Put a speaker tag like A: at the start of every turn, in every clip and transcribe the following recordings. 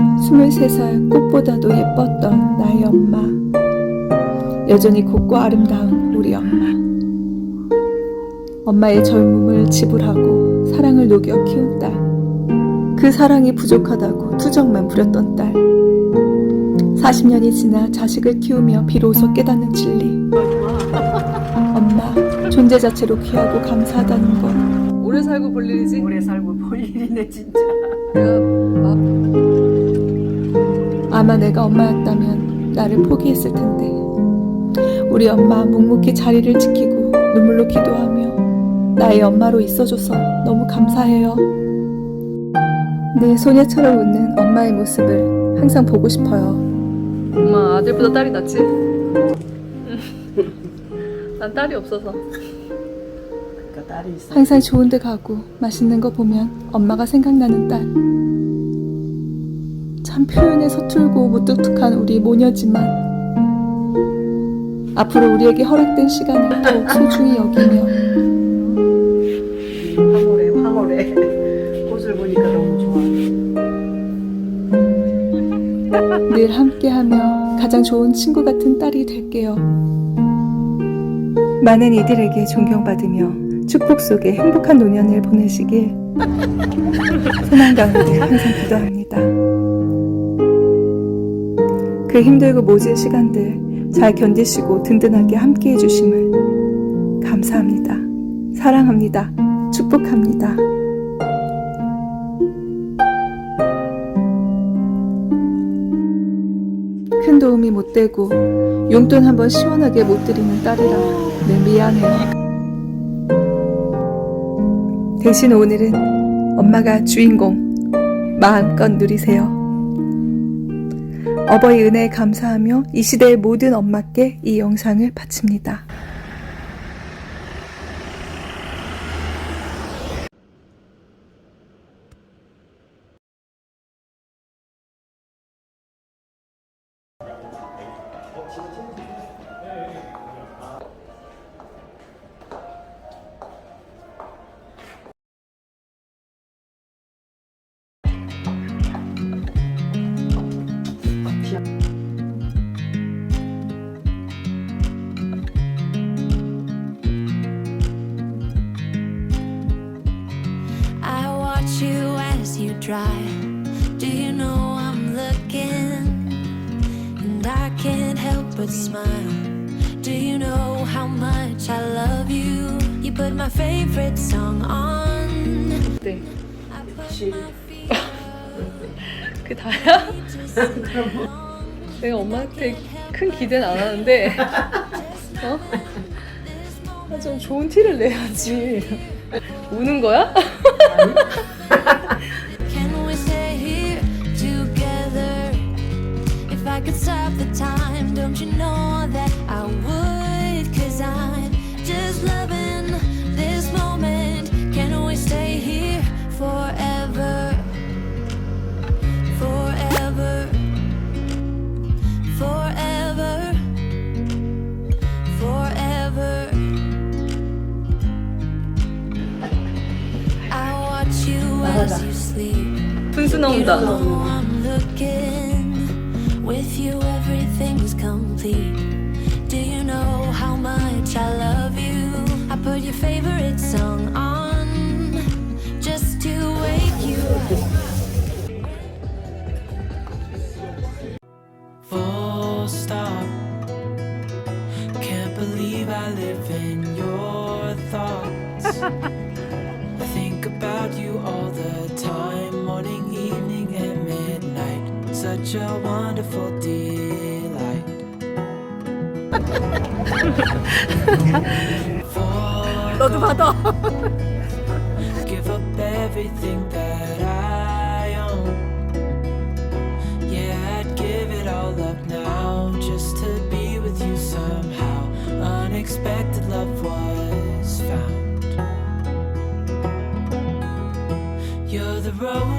A: 23살 꽃보다도 예뻤던 나의 엄마. 여전히 곱고 아름다운 우리 엄마. 엄마의 젊음을 지불하고 사랑을 녹여 키운 딸. 그 사랑이 부족하다고 투정만 부렸던 딸. 40년이 지나 자식을 키우며 비로소 깨닫는 진리. 엄마, 존재 자체로 귀하고 감사하다는 것. 오래 살고 볼 일이지?
B: 오래 살고 볼 일이네 진짜.
A: 아마 내가 엄마였다면 나를 포기했을 텐데. 우리 엄마 묵묵히 자리를 지키고 눈물로 기도하며 나의 엄마로 있어줘서 너무 감사해요. 내 소녀처럼 웃는 엄마의 모습을 항상 보고 싶어요. 엄마 아들보다 딸이 낫지? 난 딸이 없어서.
B: 그러니까 딸이 있어.
A: 항상 좋은 데 가고 맛있는 거 보면 엄마가 생각나는 딸. 참 표현에 서툴고 무뚝뚝한 우리 모녀지만 앞으로 우리에게 허락된 시간을 더욱 소중히 여기며
B: 황홀해 황홀해. 꽃을 보니까 너무 좋아.
A: 늘 함께하며 가장 좋은 친구 같은 딸이 될게요. 많은 이들에게 존경받으며 축복 속에 행복한 노년을 보내시길 소망 가운데 항상 기도합니다. 그 힘들고 모질 시간들 잘 견디시고 든든하게 함께 해주심을 감사합니다. 사랑합니다. 축복합니다. 큰 도움이 못 되고 용돈 한번 시원하게 못 드리는 딸이라 늘 미안해요. 대신 오늘은 엄마가 주인공 마음껏 누리세요. 어버이 은혜에 감사하며 이 시대의 모든 엄마께 이 영상을 바칩니다.
C: Smile. Do you know how much I love you? You put my favorite song on.
A: 네,
C: I put
B: 역시.
C: my feet
A: 그게 다야? 내가 엄마한테 큰 기대는 안 하는데 어? 아, 좀 좋은 티를 내야지 우는 거야?
C: Could stop the time, don't you know that I would? With you, everything's complete. Do you know how much I love you? I put your favorite song on just to wake you up.
D: full stop. Can't believe I live in your thoughts. I think about you all the time, Such a wonderful delight. For
B: 너도 받아.
D: give up everything that I own. Yeah, I'd give it all up now just to be with you somehow. Unexpected love was found. You're the rose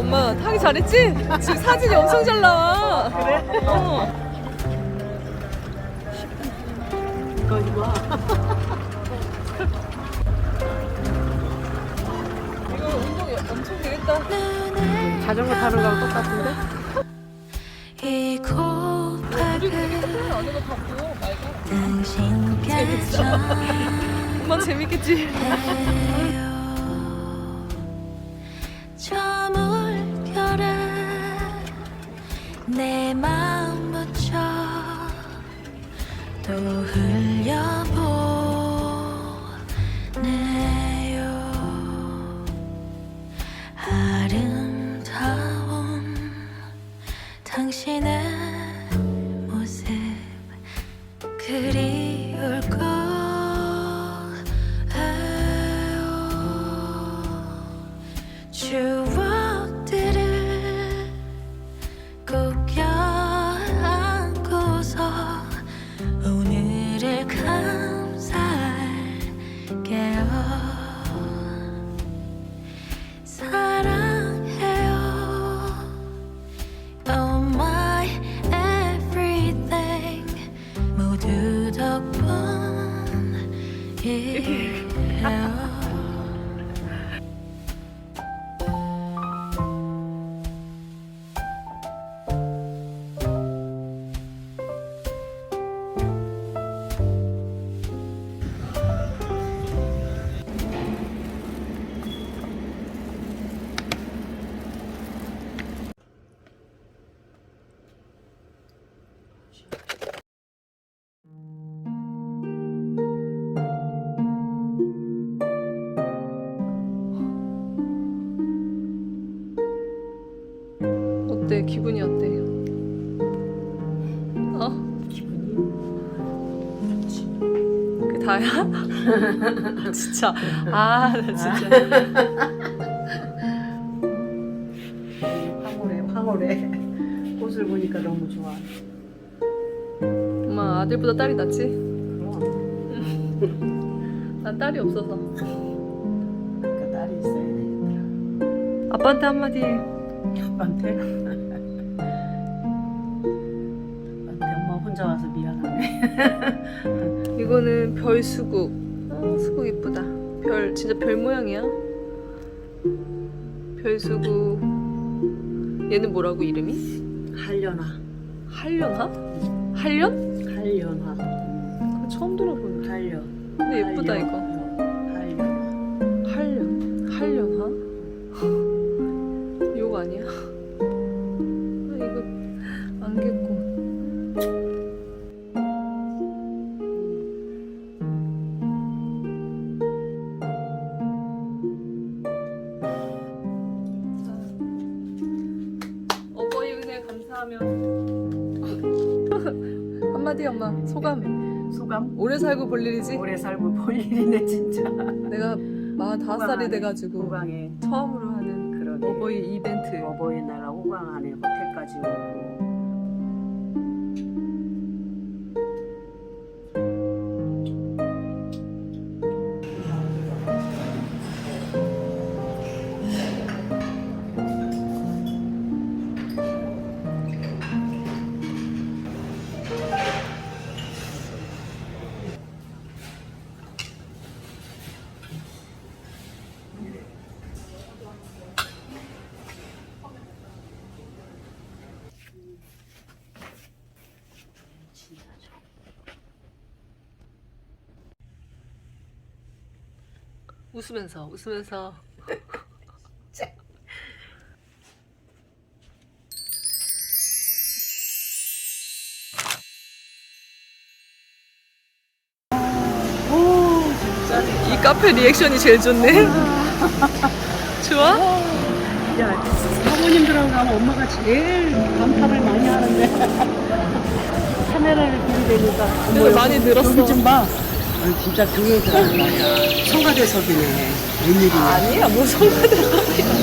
E: 엄마 타기 잘했지? 지금 사진이 엄청 잘 나와.
B: 그래?
E: 어.
B: 이거 이거.
E: 이거 운동 엄청 되겠다.
B: 자전거 타는 거랑 똑같은데?
C: 이 고백을
E: 안에가 갖고 말고.
C: 당신께서
E: 엄마 재밌겠지?
C: 내 마음 묻혀 또 Okay. 그
E: 다야? 진짜 아 나 진짜
B: 황홀해, 황홀해. 꽃을 보니까 너무 좋아.
E: 엄마 아들보다 딸이 낫지?
B: 그럼.
E: 난 딸이 없어서
B: 그러니까 딸이 있어야 되겠더라.
E: 아빠한테 한마디?
B: 아빠한테 엄마 혼자 와서 미안하네.
E: 이거는 별 수국 아, 수국 이쁘다 별 진짜 별 모양이야 별 수국 얘는 뭐라고 이름이?
B: 한련화.
E: 한련화? 한련?
B: 한련화.
E: 그거 처음 들어보는데
B: 한련.
E: 근데 예쁘다
B: 한련.
E: 이거
B: 한련화?
E: 욕 아니야? 아, 이거 안개꽃 볼 일이지
B: 오래 살고 볼 일이네 진짜.
E: 내가 45살이 돼가지고
B: 호강에
E: 처음으로 하는
B: 그러게.
E: 어버이 이벤트
B: 어버이날 호강 안에 호텔까지 오고.
E: 웃으면서 웃으면서 오, 진짜 이
F: 카페 리액션이 제일 좋네. 좋아?
B: 야, 사모님들하고 가면 엄마가 제일 감탄을 많이 하는데 카메라를 들이대니까
F: 그래서 많이 늘었어.
B: 좀 봐. 난 진짜 교회 들어간 거야. 성가대 석이네. 웬일이냐.
F: 아니야, 뭐 성가대
E: 석이야.